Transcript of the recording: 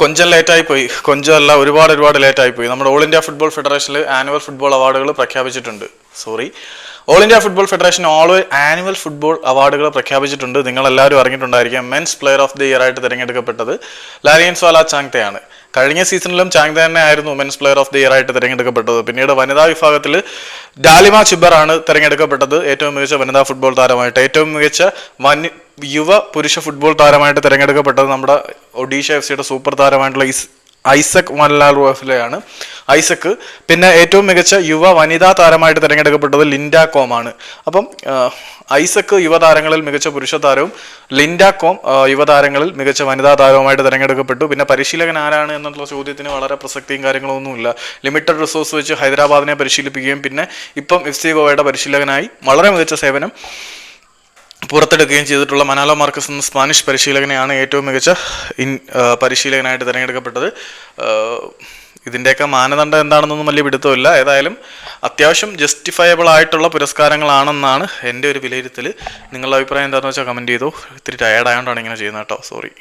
കൊഞ്ചം ലേറ്റായി പോയി. കൊഞ്ചമല്ല ഒരുപാട് ഒരുപാട് ലേറ്റായി പോയി. നമ്മുടെ ഓൾ ഇന്ത്യ ഫുട്ബോൾ ഫെഡറേഷനിൽ ആനുവൽ ഫുട്ബോൾ അവാർഡുകൾ പ്രഖ്യാപിച്ചിട്ടുണ്ട്. Sorry all India football federation all annual football അവാർഡുകൾ പ്രഖ്യാപിച്ചിട്ടുണ്ട്. നിങ്ങളെല്ലാവരും അറിഞ്ഞിട്ടുണ്ടായിരിക്കാം. Men's player of the year ആയിട്ട് തിരഞ്ഞെടുക്കപ്പെട്ടത് ലാലിയൻ സോല ചാങ്തയാണ് കഴിഞ്ഞ സീസണിലും ചാങ്ത തന്നെ ആയിരുന്നു men's player of the year ആയിട്ട് തിരഞ്ഞെടുക്കപ്പെട്ടത്. പിന്നീട് വനിതാ വിഭാഗത്തിൽ ഡാലിമ ചിബറാണ് തിരഞ്ഞെടുക്കപ്പെട്ടത്. ഏറ്റവും മികച്ച വനിതാ ഫുട്ബോൾ താരമായിട്ട് ഏറ്റവും മികച്ച വന്യ യുവ പുരുഷ ഫുട്ബോൾ താരമായിട്ട് തിരഞ്ഞെടുക്കപ്പെട്ടത് നമ്മുടെ ഒഡീഷ എഫ് സിയുടെ സൂപ്പർ താരമായിട്ടുള്ള ഐസക് മല്ലാൽ റോഫിലെയാണ് ഐസക് പിന്നെ ഏറ്റവും മികച്ച യുവ വനിതാ താരമായിട്ട് തിരഞ്ഞെടുക്കപ്പെട്ടത് ലിൻഡ കോമാണ്. അപ്പം ആ, ഐസക് യുവതാരങ്ങളിൽ മികച്ച പുരുഷ താരവും ലിൻഡ കോം യുവതാരങ്ങളിൽ മികച്ച വനിതാ താരവുമായിട്ട് തിരഞ്ഞെടുക്കപ്പെട്ടു. പിന്നെ പരിശീലകൻ ആരാണ് എന്നുള്ള ചോദ്യത്തിന് വളരെ പ്രസക്തിയും കാര്യങ്ങളൊന്നുമില്ല. ലിമിറ്റഡ് റിസോഴ്സ് വെച്ച് ഹൈദരാബാദിനെ പരിശീലിപ്പിക്കുകയും പിന്നെ ഇപ്പം എഫ് സി ഗോവയുടെ പരിശീലകനായി വളരെ മികച്ച സേവനം പുറത്തെടുക്കുകയും ചെയ്തിട്ടുള്ള മനാലോ മാർക്കസ് എന്ന സ്പാനിഷ് പരിശീലകനെയാണ് ഏറ്റവും മികച്ച ഇൻ പരിശീലകനായിട്ട് തിരഞ്ഞെടുക്കപ്പെട്ടത്. ഇതിന്റെയൊക്കെ മാനദണ്ഡം എന്താണെന്നൊന്നും വലിയ പിടുത്തമില്ല. ഏതായാലും അത്യാവശ്യം ജസ്റ്റിഫയബിൾ ആയിട്ടുള്ള പുരസ്കാരങ്ങളാണെന്നാണ് എന്റെ ഒരു വിലയിരുത്തൽ നിങ്ങളുടെ അഭിപ്രായം എന്താണെന്ന് വെച്ചാൽ കമന്റ് ചെയ്തു. ഇത്തിരി ടയേർഡ് ആയതുകൊണ്ടാണ് ഇങ്ങനെ ചെയ്യുന്നത് കേട്ടോ. സോറി